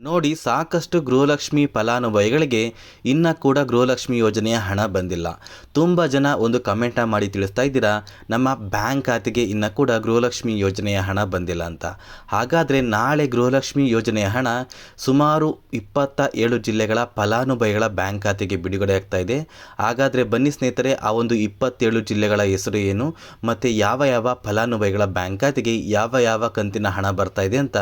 ನೋಡಿ ಸಾಕಷ್ಟು ಗೃಹಲಕ್ಷ್ಮಿ ಫಲಾನುಭವಿಗಳಿಗೆ ಇನ್ನ ಕೂಡ ಗೃಹಲಕ್ಷ್ಮಿ ಯೋಜನೆಯ ಹಣ ಬಂದಿಲ್ಲ. ತುಂಬ ಜನ ಒಂದು ಕಮೆಂಟ್ನ ಮಾಡಿ ತಿಳಿಸ್ತಾ ಇದ್ದೀರಾ, ನಮ್ಮ ಬ್ಯಾಂಕ್ ಖಾತೆಗೆ ಇನ್ನ ಕೂಡ ಗೃಹಲಕ್ಷ್ಮಿ ಯೋಜನೆಯ ಹಣ ಬಂದಿಲ್ಲ ಅಂತ. ಹಾಗಾದರೆ ನಾಳೆ ಗೃಹಲಕ್ಷ್ಮಿ ಯೋಜನೆಯ ಹಣ ಸುಮಾರು ಇಪ್ಪತ್ತ ಏಳು ಜಿಲ್ಲೆಗಳ ಫಲಾನುಭವಿಗಳ ಬ್ಯಾಂಕ್ ಖಾತೆಗೆ ಬಿಡುಗಡೆ ಆಗ್ತಾ ಇದೆ. ಹಾಗಾದರೆ ಬನ್ನಿ ಸ್ನೇಹಿತರೆ, ಆ ಒಂದು ಇಪ್ಪತ್ತೇಳು ಜಿಲ್ಲೆಗಳ ಹೆಸರು ಏನು, ಮತ್ತು ಯಾವ ಯಾವ ಫಲಾನುಭವಿಗಳ ಬ್ಯಾಂಕ್ ಖಾತೆಗೆ ಯಾವ ಯಾವ ಕಂತಿನ ಹಣ ಬರ್ತಾ ಇದೆ ಅಂತ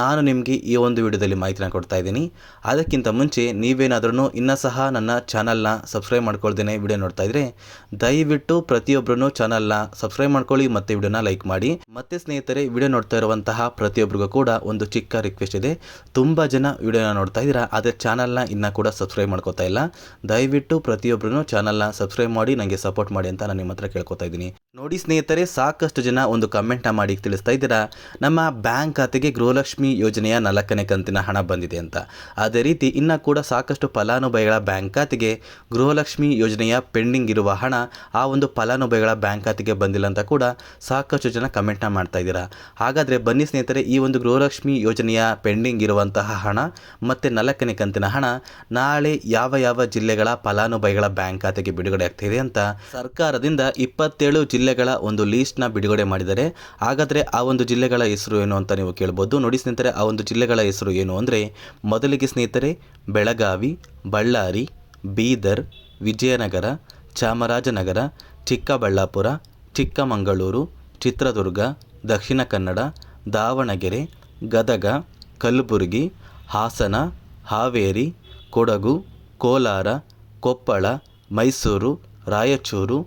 ನಾನು ನಿಮಗೆ ಈ ಒಂದು ವಿಡಿಯೋದಲ್ಲಿ ಮಾಹಿತಿನ ಕೊಡ್ತಾ ಇದ್ದೀನಿ. ಅದಕ್ಕಿಂತ ಮುಂಚೆ ನೀವೇನಾದ್ರೂ ಇನ್ನೂ ಸಹ ನನ್ನ ಚಾನಲ್ನ ಸಬ್ಸ್ಕ್ರೈಬ್ ಮಾಡ್ಕೊಳ್ದೇನೆ ವಿಡಿಯೋ ನೋಡ್ತಾ ಇದ್ರೆ, ದಯವಿಟ್ಟು ಪ್ರತಿಯೊಬ್ಬರೂ ಚಾನಲ್ನ ಸಬ್ಸ್ಕ್ರೈಬ್ ಮಾಡ್ಕೊಳ್ಳಿ ಮತ್ತು ವಿಡಿಯೋನ ಲೈಕ್ ಮಾಡಿ. ಮತ್ತೆ ಸ್ನೇಹಿತರೆ, ವಿಡಿಯೋ ನೋಡ್ತಾ ಇರುವಂತಹ ಪ್ರತಿಯೊಬ್ಬರಿಗೂ ಕೂಡ ಒಂದು ಚಿಕ್ಕ ರಿಕ್ವೆಸ್ಟ್ ಇದೆ. ತುಂಬ ಜನ ವಿಡಿಯೋನ ನೋಡ್ತಾ ಇದ್ದೀರಾ, ಆದರೆ ಚಾನಲ್ನ ಇನ್ನೂ ಕೂಡ ಸಬ್ಸ್ಕ್ರೈಬ್ ಮಾಡ್ಕೋತಾ ಇಲ್ಲ. ದಯವಿಟ್ಟು ಪ್ರತಿಯೊಬ್ಬರೂ ಚಾನಲ್ನ ಸಬ್ಸ್ಕ್ರೈಬ್ ಮಾಡಿ ನನಗೆ ಸಪೋರ್ಟ್ ಮಾಡಿ ಅಂತ ನಾನು ನಿಮ್ಮ ಹತ್ರ ಕೇಳ್ಕೊತಾ ಇದ್ದೀನಿ. ನೋಡಿ ಸ್ನೇಹಿತರೆ, ಸಾಕಷ್ಟು ಜನ ಒಂದು ಕಮೆಂಟ್ನ ಮಾಡಿ ತಿಳಿಸ್ತಾ ಇದ್ದೀರಾ. ನಮ್ಮ ಬ್ಯಾಂಕ್ ಖಾತೆಗೆ ಗೃಹಲಕ್ಷ್ಮಿ ಯೋಜನೆಯ ನಾಲ್ಕನೇ ಕಂತಿನ ಹಣ ಬಂದಿದೆ ಅಂತ. ಅದೇ ರೀತಿ ಇನ್ನೂ ಕೂಡ ಸಾಕಷ್ಟು ಫಲಾನುಭವಿಗಳ ಬ್ಯಾಂಕ್ ಖಾತೆಗೆ ಗೃಹಲಕ್ಷ್ಮಿ ಯೋಜನೆಯ ಪೆಂಡಿಂಗ್ ಇರುವ ಹಣ ಆ ಒಂದು ಫಲಾನುಭವಿಗಳ ಬ್ಯಾಂಕ್ ಖಾತೆಗೆ ಬಂದಿಲ್ಲ ಅಂತ ಕೂಡ ಸಾಕಷ್ಟು ಜನ ಕಮೆಂಟ್ನ ಮಾಡ್ತಾ ಇದ್ದೀರಾ. ಹಾಗಾದರೆ ಬನ್ನಿ ಸ್ನೇಹಿತರೆ, ಈ ಒಂದು ಗೃಹಲಕ್ಷ್ಮಿ ಯೋಜನೆಯ ಪೆಂಡಿಂಗ್ ಇರುವಂತಹ ಹಣ ಮತ್ತು ನಾಲ್ಕನೇ ಕಂತಿನ ಹಣ ನಾಳೆ ಯಾವ ಯಾವ ಜಿಲ್ಲೆಗಳ ಫಲಾನುಭವಿಗಳ ಬ್ಯಾಂಕ್ ಖಾತೆಗೆ ಬಿಡುಗಡೆ ಆಗ್ತಿದೆ ಅಂತ ಸರ್ಕಾರದಿಂದ ಇಪ್ಪತ್ತೇಳು ಜಿಲ್ಲೆಗಳ ಒಂದು ಲೀಸ್ಟ್ನ ಬಿಡುಗಡೆ ಮಾಡಿದರೆ, ಹಾಗಾದರೆ ಆ ಒಂದು ಜಿಲ್ಲೆಗಳ ಹೆಸರು ಏನು ಅಂತ ನೀವು ಕೇಳ್ಬೋದು. ನೋಡಿ ಸ್ನೇಹಿತರೆ, ಆ ಒಂದು ಜಿಲ್ಲೆಗಳ ಹೆಸರು ಏನು ಅಂದರೆ, ಮೊದಲಿಗೆ ಸ್ನೇಹಿತರೆ, ಬೆಳಗಾವಿ, ಬಳ್ಳಾರಿ, ಬೀದರ್, ವಿಜಯನಗರ, ಚಾಮರಾಜನಗರ, ಚಿಕ್ಕಬಳ್ಳಾಪುರ, ಚಿಕ್ಕಮಗಳೂರು, ಚಿತ್ರದುರ್ಗ, ದಕ್ಷಿಣ ಕನ್ನಡ, ದಾವಣಗೆರೆ, ಗದಗ, ಕಲಬುರಗಿ, ಹಾಸನ, ಹಾವೇರಿ, ಕೊಡಗು, ಕೋಲಾರ, ಕೊಪ್ಪಳ, ಮೈಸೂರು, ರಾಯಚೂರು,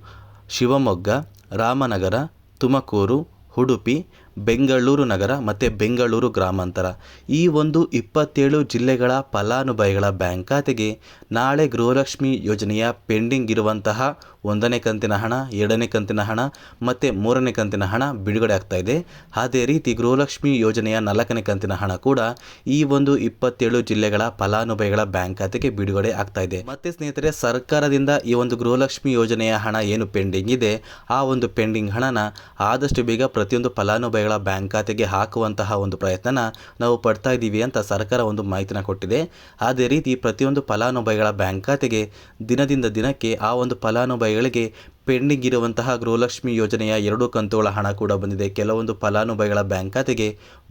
ಶಿವಮೊಗ್ಗ ರಾಮನಗರ ತುಮಕೂರು ಉಡುಪಿ ಬೆಂಗಳೂರು ನಗರ ಮತ್ತು ಬೆಂಗಳೂರು ಗ್ರಾಮಾಂತರ. ಈ ಒಂದು ಇಪ್ಪತ್ತೇಳು ಜಿಲ್ಲೆಗಳ ಫಲಾನುಭವಿಗಳ ಬ್ಯಾಂಕ್ ಖಾತೆಗೆ ನಾಳೆ ಗೃಹಲಕ್ಷ್ಮಿ ಯೋಜನೆಯ ಪೆಂಡಿಂಗ್ ಇರುವಂತಹ ಒಂದನೇ ಕಂತಿನ ಹಣ, ಎರಡನೇ ಕಂತಿನ ಹಣ ಮತ್ತು ಮೂರನೇ ಕಂತಿನ ಹಣ ಬಿಡುಗಡೆ ಆಗ್ತಾ ಇದೆ. ಅದೇ ರೀತಿ ಗೃಹಲಕ್ಷ್ಮಿ ಯೋಜನೆಯ ನಾಲ್ಕನೇ ಕಂತಿನ ಹಣ ಕೂಡ ಈ ಒಂದು ಇಪ್ಪತ್ತೇಳು ಜಿಲ್ಲೆಗಳ ಫಲಾನುಭವಿಗಳ ಬ್ಯಾಂಕ್ ಖಾತೆಗೆ ಬಿಡುಗಡೆ ಆಗ್ತಾ ಇದೆ. ಮತ್ತೆ ಸ್ನೇಹಿತರೆ, ಸರ್ಕಾರದಿಂದ ಈ ಒಂದು ಗೃಹಲಕ್ಷ್ಮಿ ಯೋಜನೆಯ ಹಣ ಏನು ಪೆಂಡಿಂಗ್ ಇದೆ? ಆ ಒಂದು ಪೆಂಡಿಂಗ್ ಹಣನ ಆದಷ್ಟು ಬೇಗ ಪ್ರತಿಯೊಂದು ಫಲಾನುಭವಿಗಳ ಬ್ಯಾಂಕ್ ಖಾತೆಗೆ ಹಾಕುವಂತಹ ಒಂದು ಪ್ರಯತ್ನನ ನಾವು ಪಡ್ತಾ ಇದ್ದೀವಿ ಅಂತ ಸರ್ಕಾರ ಒಂದು ಮಾಹಿತಿನ ಕೊಟ್ಟಿದೆ. ಅದೇ ರೀತಿ ಪ್ರತಿಯೊಂದು ಫಲಾನುಭವಿಗಳ ಬ್ಯಾಂಕ್ ಖಾತೆಗೆ ದಿನದಿಂದ ದಿನಕ್ಕೆ ಆ ಒಂದು ಫಲಾನುಭವಿಗಳಿಗೆ ಪೆಂಡಿಂಗ್ ಇರುವಂತಹ ಗೃಹಲಕ್ಷ್ಮಿ ಯೋಜನೆಯ ಎರಡು ಕಂತುಗಳ ಹಣ ಕೂಡ ಬಂದಿದೆ. ಕೆಲವೊಂದು ಫಲಾನುಭವಿಗಳ ಬ್ಯಾಂಕ್ ಖಾತೆಗೆ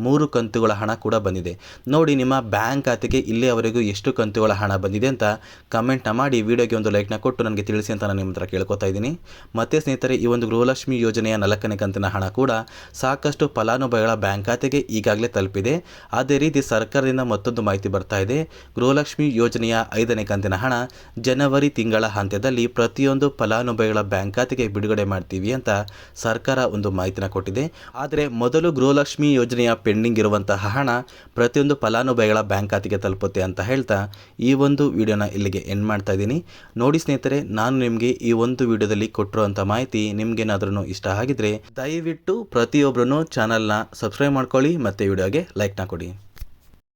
ಮೂರು ಕಂತುಗಳ ಹಣ ಕೂಡ ಬಂದಿದೆ. ನೋಡಿ, ನಿಮ್ಮ ಬ್ಯಾಂಕ್ ಖಾತೆಗೆ ಇಲ್ಲಿಯವರೆಗೂ ಎಷ್ಟು ಕಂತುಗಳ ಹಣ ಬಂದಿದೆ ಅಂತ ಕಮೆಂಟ್ನ ಮಾಡಿ ವಿಡಿಯೋಗೆ ಒಂದು ಲೈಕ್ನ ಕೊಟ್ಟು ನನಗೆ ತಿಳಿಸಿ ಅಂತ ನಾನು ನಿಮ್ಮ ಹತ್ರ ಕೇಳ್ಕೊತಾ ಇದ್ದೀನಿ. ಮತ್ತೆ ಸ್ನೇಹಿತರೆ, ಈ ಒಂದು ಗೃಹಲಕ್ಷ್ಮಿ ಯೋಜನೆಯ ನಾಲ್ಕನೇ ಕಂತಿನ ಹಣ ಕೂಡ ಸಾಕಷ್ಟು ಫಲಾನುಭವಿಗಳ ಬ್ಯಾಂಕ್ ಖಾತೆಗೆ ಈಗಾಗಲೇ ತಲುಪಿದೆ. ಅದೇ ರೀತಿ ಸರ್ಕಾರದಿಂದ ಮತ್ತೊಂದು ಮಾಹಿತಿ ಬರ್ತಾ ಇದೆ. ಗೃಹಲಕ್ಷ್ಮಿ ಯೋಜನೆಯ ಐದನೇ ಕಂತಿನ ಹಣ ಜನವರಿ ತಿಂಗಳ ಹಂತದಲ್ಲಿ ಪ್ರತಿಯೊಂದು ಫಲಾನುಭವಿಗಳ ಬ್ಯಾಂಕ್ ಖಾತೆಗೆ ಬಿಡುಗಡೆ ಮಾಡ್ತೀವಿ ಅಂತ ಸರ್ಕಾರ ಒಂದು ಮಾಹಿತಿನ ಕೊಟ್ಟಿದೆ. ಆದರೆ ಮೊದಲು ಗೃಹಲಕ್ಷ್ಮಿ ಯೋಜನೆಯ ಪೆಂಡಿಂಗ್ ಇರುವಂತಹ ಹಣ ಪ್ರತಿಯೊಂದು ಫಲಾನುಭವಿಗಳ ಬ್ಯಾಂಕ್ ಖಾತೆಗೆ ತಲುಪುತ್ತೆ ಅಂತ ಹೇಳ್ತಾ ಈ ಒಂದು ವಿಡಿಯೋನ ಇಲ್ಲಿಗೆ ಎಂಡ್ ಮಾಡ್ತಾ ಇದ್ದೀನಿ. ನೋಡಿ ಸ್ನೇಹಿತರೆ, ನಾನು ನಿಮಗೆ ಈ ಒಂದು ವಿಡಿಯೋದಲ್ಲಿ ಕೊಟ್ಟಿರುವಂಥ ಮಾಹಿತಿ ನಿಮ್ಗೇನಾದ್ರೂ ಇಷ್ಟ ಆಗಿದ್ರೆ ದಯವಿಟ್ಟು ಪ್ರತಿಯೊಬ್ಬರೂ ಚಾನಲ್ನ ಸಬ್ಸ್ಕ್ರೈಬ್ ಮಾಡ್ಕೊಳ್ಳಿ ಮತ್ತು ವಿಡಿಯೋಗೆ ಲೈಕ್ನ ಕೊಡಿ.